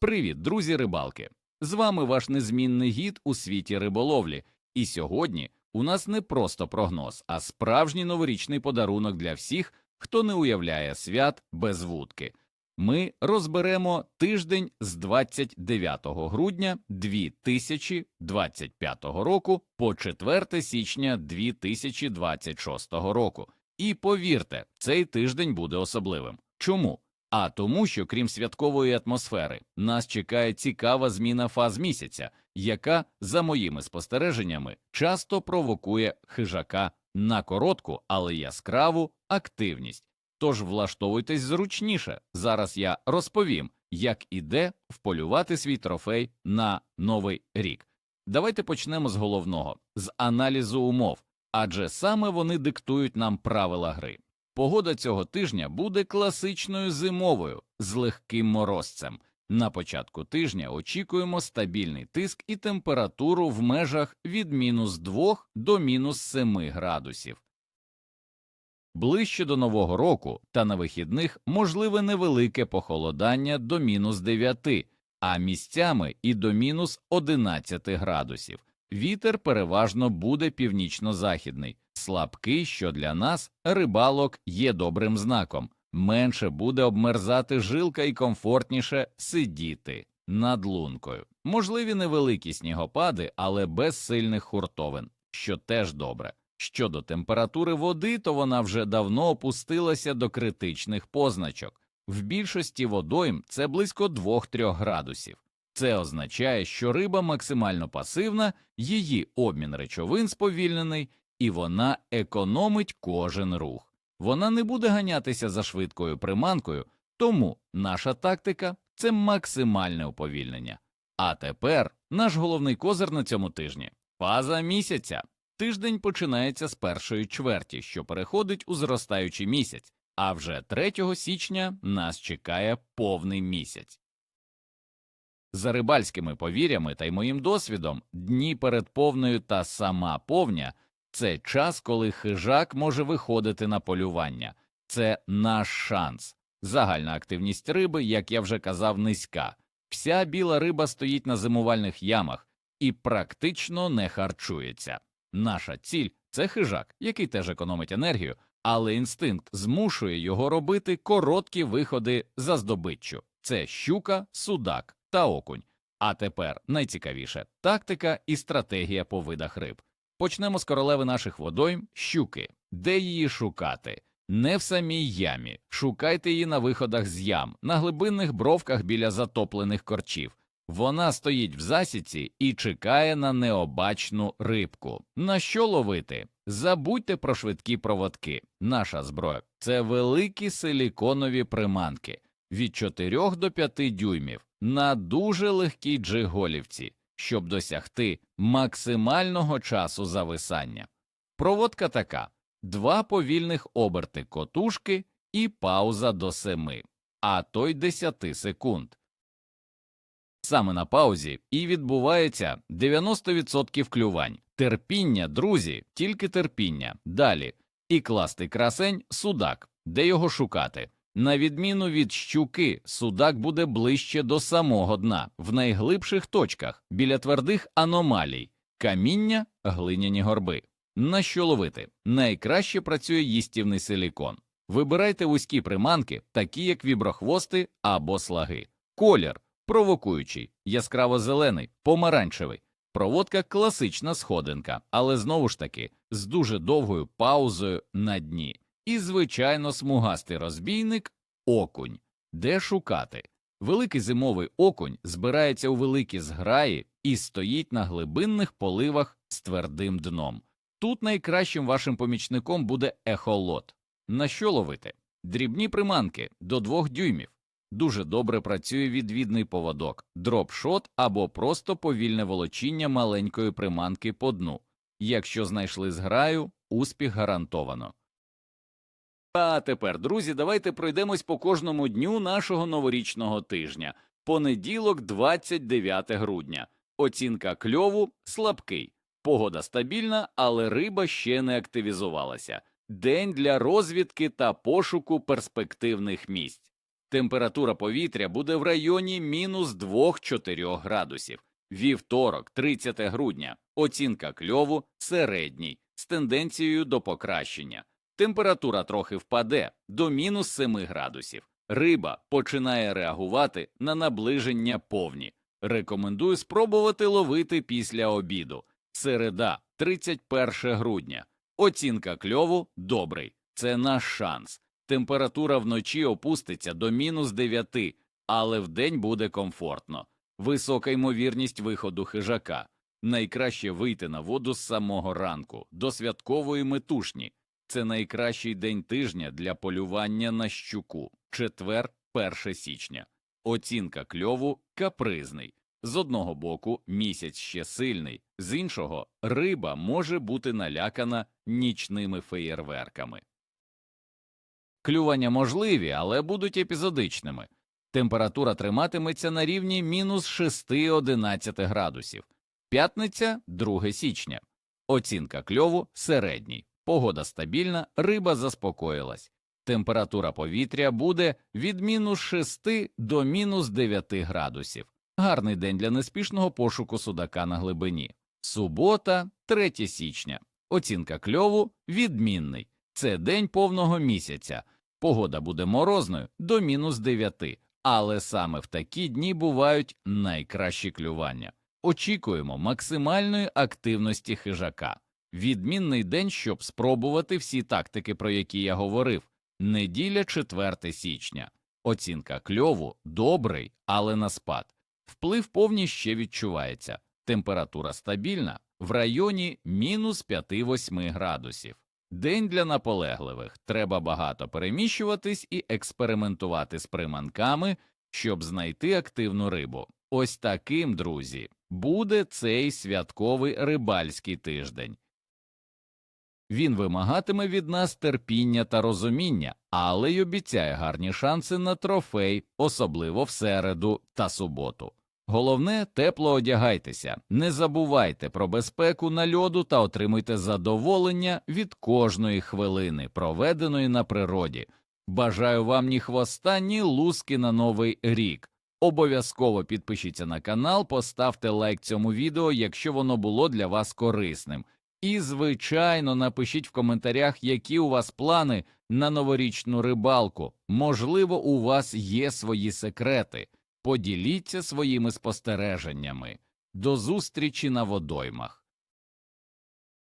Привіт, друзі рибалки! З вами ваш незмінний гід у світі риболовлі. І сьогодні у нас не просто прогноз, а справжній новорічний подарунок для всіх, хто не уявляє свят без вудки. Ми розберемо тиждень з 29 грудня 2025 року по 4 січня 2026 року. І повірте, цей тиждень буде особливим. Чому? А тому, що крім святкової атмосфери, нас чекає цікава зміна фаз місяця, яка, за моїми спостереженнями, часто провокує хижака на коротку, але яскраву активність. Тож влаштовуйтесь зручніше. Зараз я розповім, як і де вполювати свій трофей на новий рік. Давайте почнемо з головного з аналізу умов, адже саме вони диктують нам правила гри. Погода цього тижня буде класичною зимовою з легким морозцем. На початку тижня очікуємо стабільний тиск і температуру в межах від мінус 2 до мінус 7 градусів. Ближче до Нового року та на вихідних можливе невелике похолодання до мінус 9, а місцями і до мінус 11 градусів. Вітер переважно буде північно-західний, слабкий, що для нас, рибалок, є добрим знаком. Менше буде обмерзати жилка і комфортніше сидіти над лункою. Можливі невеликі снігопади, але без сильних хуртовин, що теж добре. Щодо температури води, то вона вже давно опустилася до критичних позначок. В більшості водойм це близько 2-3 градусів. Це означає, що риба максимально пасивна, її обмін речовин сповільнений, і вона економить кожен рух. Вона не буде ганятися за швидкою приманкою, тому наша тактика це максимальне уповільнення. А тепер наш головний козир на цьому тижні фаза місяця. Тиждень починається з першої чверті, що переходить у зростаючий місяць, а вже 3 січня нас чекає повний місяць. За рибальськими повір'ями та й моїм досвідом, дні перед повною та сама повня це час, коли хижак може виходити на полювання, це наш шанс. Загальна активність риби, як я вже казав, низька. Вся біла риба стоїть на зимувальних ямах і практично не харчується. Наша ціль це хижак, який теж економить енергію, але інстинкт змушує його робити короткі виходи за здобиччю це щука, судак та окунь. А тепер найцікавіше тактика і стратегія по видах риб. Почнемо з королеви наших водойм щуки. Де її шукати? Не в самій ямі. Шукайте її на виходах з ям, на глибинних бровках біля затоплених корчів. Вона стоїть в засіці і чекає на необачну рибку. На що ловити? Забудьте про швидкі проводки. Наша зброя це великі силіконові приманки від 4 до 5 дюймів на дуже легкій джиголівці, щоб досягти максимального часу зависання. Проводка така два повільних оберти котушки і пауза до 7, а то й 10 секунд. Саме на паузі і відбувається 90% клювань. Терпіння, друзі, тільки терпіння. Далі. І класти красень судак, де його шукати. На відміну від щуки, судак буде ближче до самого дна, в найглибших точках, біля твердих аномалій, каміння, глиняні горби. На що ловити? Найкраще працює їстівний силікон. Вибирайте вузькі приманки, такі як віброхвости або слаги. Колір провокуючий, яскраво зелений, помаранчевий. Проводка класична сходинка, але знову ж таки з дуже довгою паузою на дні. І, звичайно, смугастий розбійник окунь. Де шукати? Великий зимовий окунь збирається у великі зграї і стоїть на глибинних поливах з твердим дном. Тут найкращим вашим помічником буде ехолот. На що ловити? Дрібні приманки до 2 дюймів. Дуже добре працює відвідний поводок, дропшот або просто повільне волочіння маленької приманки по дну. Якщо знайшли зграю, успіх гарантовано. А тепер, друзі, давайте пройдемось по кожному дню нашого новорічного тижня. Понеділок, 29 грудня. Оцінка кльову слабкий. Погода стабільна, але риба ще не активізувалася. День для розвідки та пошуку перспективних місць. Температура повітря буде в районі мінус 2-4 градусів. Вівторок, 30 грудня. Оцінка кльову середній з тенденцією до покращення. Температура трохи впаде до мінус 7 градусів. Риба починає реагувати на наближення повні. Рекомендую спробувати ловити після обіду. Середа, 31 грудня. Оцінка кльову добрий. Це наш шанс. Температура вночі опуститься до мінус 9, але вдень буде комфортно. Висока ймовірність виходу хижака. Найкраще вийти на воду з самого ранку, до святкової метушні. Це найкращий день тижня для полювання на щуку. Четвер, 1 січня. Оцінка кльову капризний. З одного боку місяць ще сильний, з іншого риба може бути налякана нічними феєрверками. Клювання можливі, але будуть епізодичними. Температура триматиметься на рівні мінус 6-11 градусів. П'ятниця 2 січня. Оцінка кльову середній. Погода стабільна, риба заспокоїлась. Температура повітря буде від мінус 6 до мінус 9 градусів. Гарний день для неспішного пошуку судака на глибині. Субота, 3 січня. Оцінка кльову відмінний. Це день повного місяця. Погода буде морозною до мінус 9, але саме в такі дні бувають найкращі клювання. Очікуємо максимальної активності хижака. Відмінний день, щоб спробувати всі тактики, про які я говорив. Неділя 4 січня. Оцінка кльову добрий, але на спад. Вплив повні ще відчувається. Температура стабільна в районі мінус 5-8 градусів. День для наполегливих. Треба багато переміщуватись і експериментувати з приманками, щоб знайти активну рибу. Ось таким, друзі, буде цей святковий рибальський тиждень. Він вимагатиме від нас терпіння та розуміння, але й обіцяє гарні шанси на трофей, особливо в середу та суботу. Головне, тепло одягайтеся, не забувайте про безпеку на льоду та отримуйте задоволення від кожної хвилини, проведеної на природі. Бажаю вам ні хвоста, ні луски на новий рік. Обов'язково підпишіться на канал, поставте лайк цьому відео, якщо воно було для вас корисним. І, звичайно, напишіть в коментарях, які у вас плани на новорічну рибалку. Можливо, у вас є свої секрети. Поділіться своїми спостереженнями. До зустрічі на водоймах.